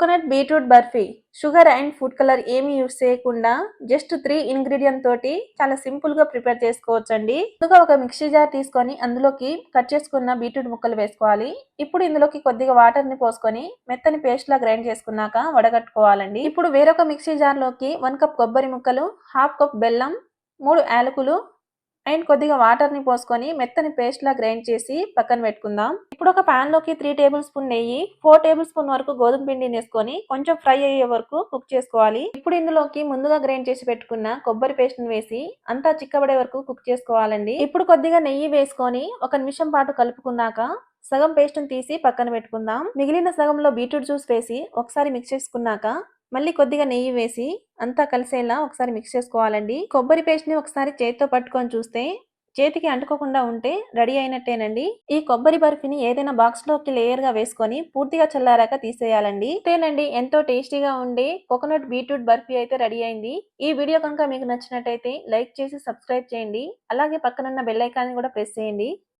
Coconut beetroot barfi sugar and food colour ఏమీ use చేయకుండా just three ingredient తోటి చాలా సింపుల్గా ప్రిపేర్ చేసుకోవచ్చండి. ముందుగా ఒక మిక్సీ జార్ తీసుకొని అందులోకి కట్ చేసుకున్న బీట్రూట్ ముక్కలు వేసుకోవాలి. ఇప్పుడు ఇందులోకి కొద్దిగా వాటర్ని పోసుకొని మెత్తని పేస్ట్ లా గ్రైండ్ చేసుకున్నాక వడగట్టుకోవాలండి. ఇప్పుడు వేరొక మిక్సీ జార్లోకి వన్ కప్ కొబ్బరి ముక్కలు హాఫ్ కప్ బెల్లం మూడు యాలకులు అండ్ కొద్దిగా వాటర్ని పోసుకొని మెత్తని పేస్ట్లా గ్రైండ్ చేసి పక్కన పెట్టుకుందాం. ఇప్పుడు ఒక పాన్లోకి త్రీ టేబుల్ స్పూన్ నెయ్యి ఫోర్ టేబుల్ స్పూన్ వరకు గోధుమ పిండిని వేసుకొని కొంచెం ఫ్రై అయ్యే వరకు కుక్ చేసుకోవాలి. ఇప్పుడు ఇందులోకి ముందుగా గ్రైండ్ చేసి పెట్టుకున్న కొబ్బరి పేస్ట్ని వేసి అంతా చిక్కబడే వరకు కుక్ చేసుకోవాలండి. ఇప్పుడు కొద్దిగా నెయ్యి వేసుకొని ఒక నిమిషం పాటు కలుపుకున్నాక సగం పేస్ట్ని తీసి పక్కన పెట్టుకుందాం. మిగిలిన సగంలో బీట్రూట్ జ్యూస్ వేసి ఒకసారి మిక్స్ చేసుకున్నాక మళ్ళీ కొద్దిగా నెయ్యి వేసి అంతా కలిసేలా ఒకసారి మిక్స్ చేసుకోవాలండి. కొబ్బరి పేస్ట్ని ఒకసారి చేతితో పట్టుకొని చూస్తే చేతికి అంటుకోకుండా ఉంటే రెడీ అయినట్టేనండి. ఈ కొబ్బరి బర్ఫీని ఏదైనా బాక్స్లోకి లేయర్గా వేసుకొని పూర్తిగా చల్లారాక తీసేయాలండి. అంతేనండి ఎంతో టేస్టీగా ఉండే కోకోనట్ బీట్రూట్ బర్ఫీ అయితే రెడీ అయింది. ఈ వీడియో కనుక మీకు నచ్చినట్టయితే లైక్ చేసి సబ్స్క్రైబ్ చేయండి. అలాగే పక్కనున్న బెల్ ఐకాన్ కూడా ప్రెస్ చేయండి.